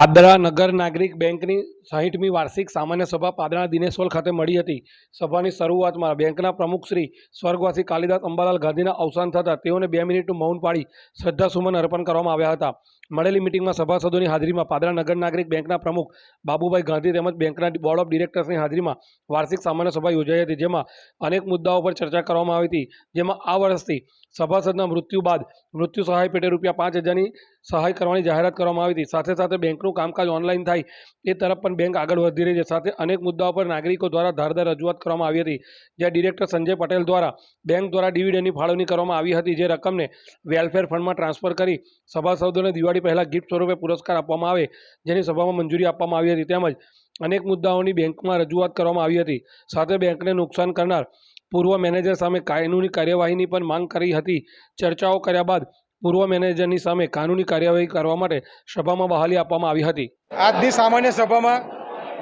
પાદરા નગર નાગરિક બેંકની સાહીઠમી વાર્ષિક સામાન્ય સભા પાદરાના દિનેશોલ ખાતે મળી હતી. સભાની શરૂઆતમાં બેંકના પ્રમુખ શ્રી સ્વર્ગવાસી કાલિદાસ અંબાલાલ ગાંધીના અવસાન થતાં તેઓને બે મિનિટનું મૌન પાડી શ્રદ્ધાસુમન અર્પણ કરવામાં આવ્યા હતા. મળેલી મિટિંગમાં સભાસદોની હાજરીમાં પાદરા નગર નાગરિક બેંકના પ્રમુખ બાબુભાઈ ગાંધી તેમજ બેંકના બોર્ડ ઓફ ડિરેક્ટર્સની હાજરીમાં વાર્ષિક સામાન્ય સભા યોજાઈ હતી, જેમાં અનેક મુદ્દાઓ પર ચર્ચા કરવામાં આવી હતી. જેમાં આ વર્ષથી સભાસદના મૃત્યુ બાદ મૃત્યુ સહાય પેટે રૂપિયા પાંચ હજારની સહાય કરવાની જાહેરાત કરવામાં આવી હતી. સાથે સાથે બેંકનું કામકાજ ઓનલાઈન થાય એ તરફ પણ બેંક આગળ વધી રહી છે. સાથે અનેક મુદ્દાઓ પર નાગરિકો દ્વારા ધારદાર રજૂઆત કરવામાં આવી હતી, જ્યાં ડિરેક્ટર સંજય પટેલ દ્વારા બેંક દ્વારા ડિવિડન્ડની ફાળવણી કરવામાં આવી હતી. જે રકમને વેલફેર ફંડમાં ટ્રાન્સફર કરી સભાસદોને દિવાળી પહેલાં ગિફ્ટ સ્વરૂપે પુરસ્કાર આપવામાં આવે, જેની સભામાં મંજૂરી આપવામાં આવી હતી. તેમજ અનેક મુદ્દાઓની બેંકમાં રજૂઆત કરવામાં આવી હતી. સાથે બેંકને નુકસાન કરનાર પૂર્વ મેનેજર સામે કાનૂની કાર્યવાહીની પણ માંગ કરી હતી. ચર્ચાઓ કર્યા બાદ પૂર્વ મેનેજરની સામે કાનૂની કાર્યવાહી કરવા માટે સભામાં બહાલી આપવામાં આવી હતી. આજની સામાન્ય સભામાં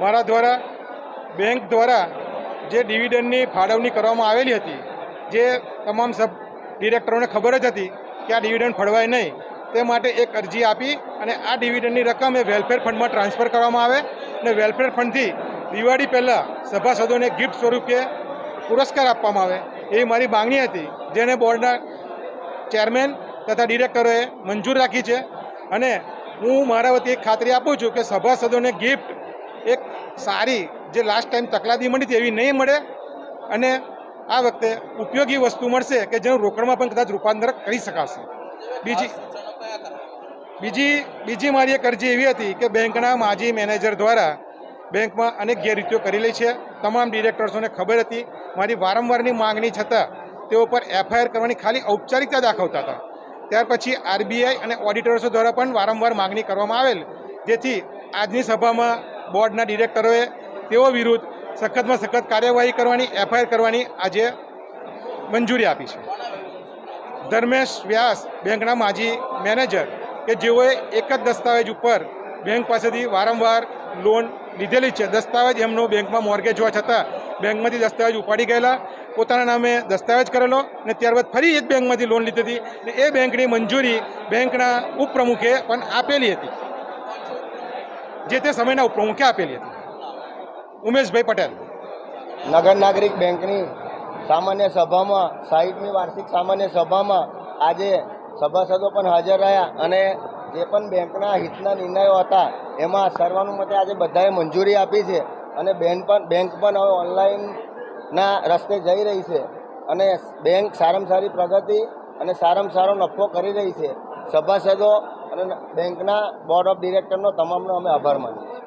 મારા દ્વારા, બેંક દ્વારા જે ડિવિડન્ડની ફાળવણી કરવામાં આવેલી હતી, જે તમામ સબ ડિરેક્ટરોને ખબર જ હતી કે આ ડિવિડન્ડ ફળવાય નહીં, તે માટે એક અરજી આપી અને આ ડિવિડન્ડની રકમ એ વેલફેર ફંડમાં ટ્રાન્સફર કરવામાં આવે અને વેલફેર ફંડથી દિવાળી પહેલાં સભાસદોને ગિફ્ટ સ્વરૂપે પુરસ્કાર આપવામાં આવે એવી મારી માંગણી હતી, જેને બોર્ડના ચેરમેન તથા ડિરેક્ટરોએ મંજૂર રાખી છે. અને હું મારા વતી એક ખાતરી આપું છું કે સભાસદોને ગિફ્ટ એક સારી જે લાસ્ટ ટાઈમ તકલાદી મળી હતી એવી નહીં મળે. અને આ વખતે ઉપયોગી વસ્તુ મળશે કે જેનું રોકડમાં પણ કદાચ રૂપાંતર કરી શકાશે. બીજી બીજી બીજી મારી એક અરજી એવી હતી કે બેંકના માજી મેનેજર દ્વારા બેંકમાં અનેક ગેરરીતિઓ કરેલી છે. તમામ ડિરેક્ટર્સોને ખબર હતી. મારી વારંવારની માંગણી છતાં તેઓ પર એફઆઈઆર કરવાની ખાલી ઔપચારિકતા દાખવતા હતા. ત્યાર પછી આરબીઆઈ અને ઓડિટર્સો દ્વારા પણ વારંવાર માંગણી કરવામાં આવેલ, જેથી આજની સભામાં બોર્ડના ડિરેક્ટરોએ તેઓ વિરુદ્ધ સખતમાં સખત કાર્યવાહી કરવાની, એફઆઈઆર કરવાની આજે મંજૂરી આપી છે. ધર્મેશ વ્યાસ બેંકના માજી મેનેજર કે જેઓએ એક જ દસ્તાવેજ ઉપર બેંક પાસેથી વારંવાર લોન લીધેલી છે. દસ્તાવેજ એમનો બેંકમાં મોર્ગેજ હોવા છતાં બેંકમાંથી દસ્તાવેજ ઉપાડી ગયેલા પોતાના નામે દસ્તાવેજ કરેલો અને ત્યારબાદ ફરી એ જ બેંકમાંથી લોન લીધી હતી અને એ બેંકની મંજૂરી બેંકના ઉપપ્રમુખે પણ આપેલી હતી. જે તે સમયના ઉપપ્રમુખે આપેલી હતી. ઉમેશભાઈ પટેલ. નગર નાગરિક બેંકની સામાન્ય સભામાં સાહીઠમી વાર્ષિક સામાન્ય સભામાં આજે સભાસદો પણ હાજર રહ્યા અને જે પણ બેંકના હિતના નિર્ણયો હતા, એમાં સર્વાનુમતે આજે બધાએ મંજૂરી આપી છે અને બેન પણ, બેંક પણ હવે ઓનલાઈનના રસ્તે જઈ રહી છે અને બેંક સારામાં સારી પ્રગતિ અને સારામાં સારો નફો કરી રહી છે. સભાસદો અને બેંકના બોર્ડ ઓફ ડિરેક્ટરનો તમામનો અમે આભાર માનીએ